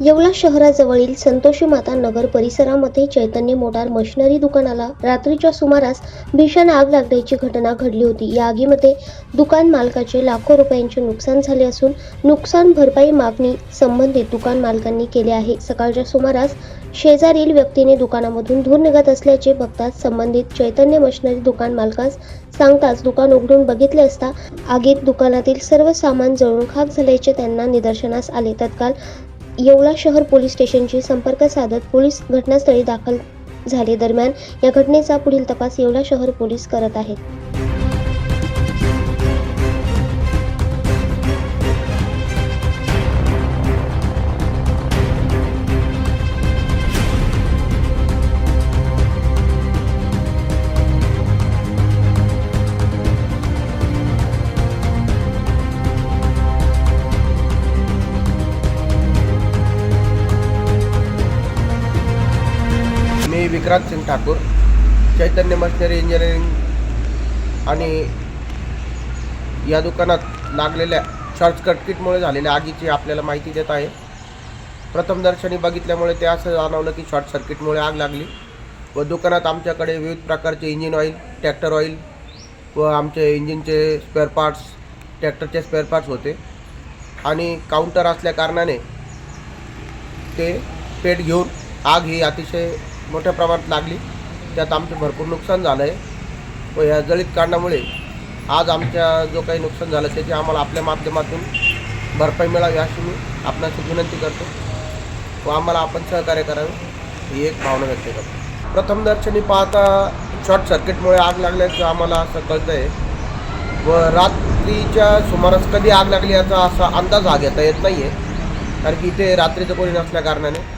येवला शहराजवळील संतोषी माता नगर परिसरामध्ये चैतन्य motor machinery दुकानाला रात्रीच्या सुमारास भीषण आग लागण्याची घटना घडली होती. या आगीमध्ये दुकान मालकाचे लाखो रुपयांचे नुकसान झाले असून नुकसान भरपाई मागणी संबंधित दुकान मालकांनी केली आहे. सकाळच्या सुमारास शेजारील व्यक्तीने दुकानामधून धूर निघत असल्याचे बघताच संबंधित चैतन्य मशिनरी दुकान मालकास सांगताच दुकान उघडून बघितले असता आगीत दुकानातील सर्व सामान जळून खाक झाल्याचे त्यांना निदर्शनास आले. तत्काळ येवला शहर पोलीस स्टेशनशी संपर्क साधत पोलीस घटनास्थळी दाखल झाले दरम्यान या घटनेचा पुढील तपास येवला शहर पोलीस करत आहेत. विक्रांत सिंग ठाकूर चैतन्य मशिनरी इंजिनिअरिंग आणि या दुकानात लागलेल्या शॉर्ट सर्किटमुळे झालेल्या आगीची आपल्याला माहिती देत आहे. प्रथमदर्शनी बघितल्यामुळे ते असं जाणवलं की शॉर्ट सर्किटमुळे आग लागली व दुकानात आमच्याकडे विविध प्रकारचे इंजिन ऑइल ट्रॅक्टर ऑइल व आमचे इंजिनचे स्पेअर पार्ट्स ट्रॅक्टरचे स्पेअर पार्ट्स होते. आणि काउंटर असल्या कारणाने ते पेट घेऊन आग ही अतिशय मोठ्या प्रमाणात लागली. त्यात आमचं भरपूर नुकसान झालं आहे व या जळीत कारणामुळे आज आमच्या जो काही नुकसान झालं त्याची आम्हाला आपल्या माध्यमातून भरपाई मिळावी अशी मी आपणास विनंती करतो. व आम्हाला आपण सहकार्य करावे ही एक भावना व्यक्त करतो. प्रथमदर्शनी पाहता शॉर्ट सर्किटमुळे आग लागल्याचं आम्हाला असं कळतं आहे व रात्रीच्या सुमारास कधी आग लागली याचा असा अंदाज हा घेता येत नाही आहे कारण की इथे रात्रीचं कोणी नसल्या कारणाने.